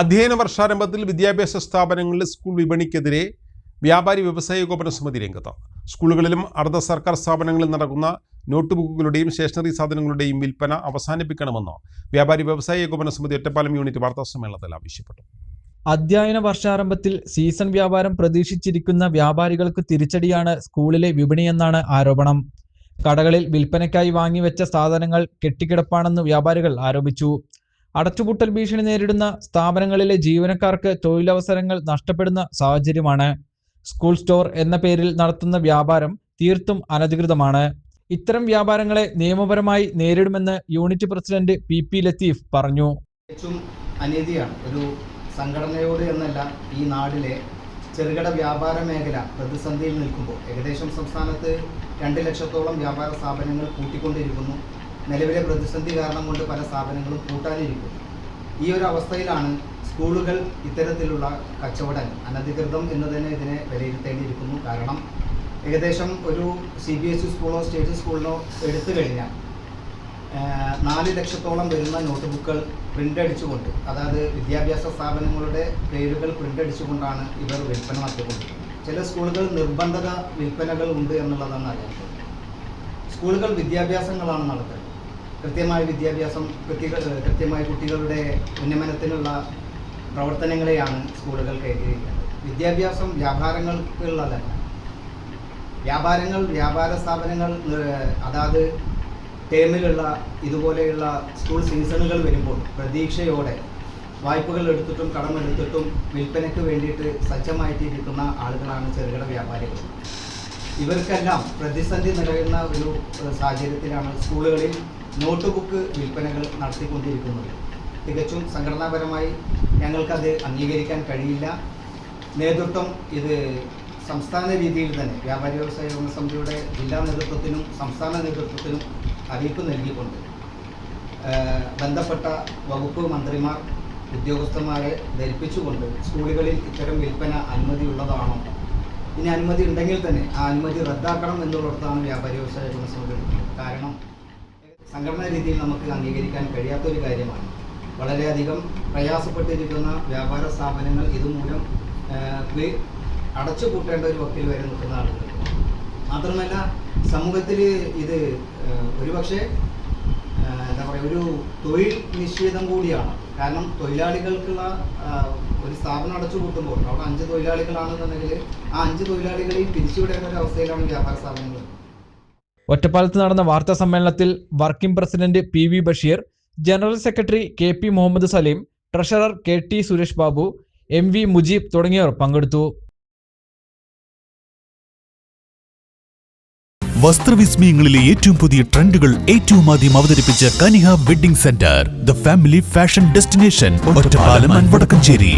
അധ്യയന വർഷാരംഭത്തിൽ വിദ്യാഭ്യാസ സ്ഥാപനങ്ങളിലെ സ്കൂൾ വിപണിക്കെതിരെ വ്യാപാരി വ്യവസായ ഏകോപന സമിതി രംഗത്ത്. സ്കൂളുകളിലും അർദ്ധ സർക്കാർ സ്ഥാപനങ്ങളിൽ നടക്കുന്ന നോട്ട് ബുക്കുകളുടെയും സ്റ്റേഷനറി സാധനങ്ങളുടെയും വിൽപ്പന അവസാനിപ്പിക്കണമെന്ന് വ്യാപാരി വ്യവസായ ഏകോപന സമിതി ഒറ്റപ്പാലം യൂണിറ്റ് വാർത്താ സമ്മേളനത്തിൽ ആവശ്യപ്പെട്ടു. അധ്യയന വർഷാരംഭത്തിൽ സീസൺ വ്യാപാരം പ്രതീക്ഷിച്ചിരിക്കുന്ന വ്യാപാരികൾക്ക് തിരിച്ചടിയാണ് സ്കൂളിലെ വിപണിയെന്നാണ് ആരോപണം. കടകളിൽ വിൽപ്പനയ്ക്കായി വാങ്ങിവെച്ച സാധനങ്ങൾ കെട്ടിക്കിടപ്പാണെന്ന് വ്യാപാരികൾ ആരോപിച്ചു. അടച്ചുപൂട്ടൽ ഭീഷണി നേരിടുന്ന സ്ഥാപനങ്ങളിലെ ജീവനക്കാർക്ക് തൊഴിലവസരങ്ങൾ നഷ്ടപ്പെടുന്ന സാഹചര്യമാണ്. സ്കൂൾ സ്റ്റോർ എന്ന പേരിൽ നടത്തുന്ന വ്യാപാരം തീർത്തും അനധികൃതമാണ്. ഇത്തരം വ്യാപാരങ്ങളെ നിയമപരമായി നേരിടുമെന്ന് unit president P P Latheef പറഞ്ഞു. അനീതിയാണ്. ഒരു സംഘടനയോട് എന്നല്ല ഈ നാടിലെ ചെറുകിട വ്യാപാര മേഖല പ്രതിസന്ധിയിൽ നിൽക്കുമ്പോൾ. ഏകദേശം സംസ്ഥാനത്ത് രണ്ട് ലക്ഷത്തോളം വ്യാപാര സ്ഥാപനങ്ങൾ കൂട്ടിക്കൊണ്ടിരിക്കുന്നു. നിലവിലെ പ്രതിസന്ധി കാരണം കൊണ്ട് പല സ്ഥാപനങ്ങളും കൂട്ടാനിരിക്കും ഈ ഒരു അവസ്ഥയിലാണ് സ്കൂളുകൾ ഇത്തരത്തിലുള്ള കച്ചവടം അനധികൃതം എന്ന് തന്നെ ഇതിനെ വിലയിരുത്തേണ്ടിയിരിക്കുന്നു. കാരണം ഏകദേശം ഒരു സി ബി എസ് ഇ സ്കൂളോ സ്റ്റേറ്റ് സ്കൂളിനോ എടുത്തു കഴിഞ്ഞാൽ നാല് ലക്ഷത്തോളം വരുന്ന നോട്ട് ബുക്കുകൾ പ്രിന്റ് അടിച്ചുകൊണ്ട് അതായത് വിദ്യാഭ്യാസ സ്ഥാപനങ്ങളുടെ പേരുകൾ പ്രിന്റ് അടിച്ചുകൊണ്ടാണ് ഇവർ വിൽപ്പന നടത്തിക്കൊണ്ടിരിക്കുന്നത്. ചില സ്കൂളുകൾ നിർബന്ധത വിൽപ്പനകൾ ഉണ്ട് എന്നുള്ളതാണ് അറിയാത്തത്. സ്കൂളുകൾ വിദ്യാഭ്യാസങ്ങളാണ് നടത്തുന്നത്. കൃത്യമായ വിദ്യാഭ്യാസം കൃത്യമായ കുട്ടികളുടെ ഉന്നമനത്തിനുള്ള പ്രവർത്തനങ്ങളെയാണ് സ്കൂളുകൾ കേന്ദ്രീകരിക്കുന്നത്. വിദ്യാഭ്യാസം വ്യാപാരങ്ങൾക്കുള്ളതല്ല. വ്യാപാരങ്ങൾ വ്യാപാര സ്ഥാപനങ്ങൾ അതാത് ടേമിലുള്ള ഇതുപോലെയുള്ള സ്കൂൾ സീസണുകൾ വരുമ്പോൾ പ്രതീക്ഷയോടെ വായ്പകൾ എടുത്തിട്ടും കടമെടുത്തിട്ടും വിൽപ്പനയ്ക്ക് വേണ്ടിയിട്ട് സജ്ജമായിട്ടിരിക്കുന്ന ആളുകളാണ് ചെറുകിട വ്യാപാരികൾ. ഇവർക്കെല്ലാം പ്രതിസന്ധി നിലയുന്ന ഒരു സാഹചര്യത്തിലാണ് സ്കൂളുകളിൽ നോട്ട് ബുക്ക് വിൽപ്പനകൾ നടത്തിക്കൊണ്ടിരിക്കുന്നത്. തികച്ചും സംഘടനാപരമായി ഞങ്ങൾക്കത് അംഗീകരിക്കാൻ കഴിയില്ല. നേതൃത്വം ഇത് സംസ്ഥാന രീതിയിൽ തന്നെ വ്യാപാരി വ്യവസായ ഏകോപന സമിതിയുടെ ജില്ലാ നേതൃത്വത്തിനും സംസ്ഥാന നേതൃത്വത്തിനും അറിയിപ്പ് നൽകിക്കൊണ്ട് ബന്ധപ്പെട്ട വകുപ്പ് മന്ത്രിമാർ ഉദ്യോഗസ്ഥന്മാരെ ധരിപ്പിച്ചുകൊണ്ട് സ്കൂളുകളിൽ ഇത്തരം വിൽപ്പന അനുമതിയുള്ളതാണോ ഇനി അനുമതി ഉണ്ടെങ്കിൽ തന്നെ ആ അനുമതി റദ്ദാക്കണം എന്നുള്ളിടത്താണ് വ്യാപാരി വ്യവസായ സമിതി കാരണം സംഘടനാ രീതിയിൽ നമുക്ക് അംഗീകരിക്കാൻ കഴിയാത്ത ഒരു കാര്യമാണ്. വളരെയധികം പ്രയാസപ്പെട്ടിരിക്കുന്ന വ്യാപാര സ്ഥാപനങ്ങൾ ഇതുമൂലം അടച്ചുപൂട്ടേണ്ട ഒരു വക്കിൽ വരെ നിൽക്കുന്ന ആളുകൾ. മാത്രമല്ല സമൂഹത്തിൽ ഇത് ഒരുപക്ഷെ എന്താ പറയുക ഒരു തൊഴിൽ നിഷേധം കൂടിയാണ്. കാരണം തൊഴിലാളികൾക്കുള്ള ഒരു സ്ഥാപനം അടച്ചു കൂട്ടുമ്പോൾ അവിടെ അഞ്ച് തൊഴിലാളികളാണെന്നുണ്ടെങ്കിൽ ആ അഞ്ച് തൊഴിലാളികളെയും പിരിച്ചുവിടേണ്ട ഒരു അവസ്ഥയിലാണ് വ്യാപാര സ്ഥാപനങ്ങൾ. ഒറ്റപ്പാലത്ത് നടന്ന വാർത്താ സമ്മേളനത്തിൽ working president P V Basheer general secretary K P Muhammad Saleem treasurer K T Suresh Babu M V Mujeeb തുടങ്ങിയവർ പങ്കെടുത്തു. വസ്ത്രവിസ്മയങ്ങളിലെ ഏറ്റവും പുതിയ ട്രെൻഡുകൾ ഏറ്റവും ആദ്യം അവതരിപ്പിച്ച Kaniha wedding centre the family fashion destination Vadakkanchery.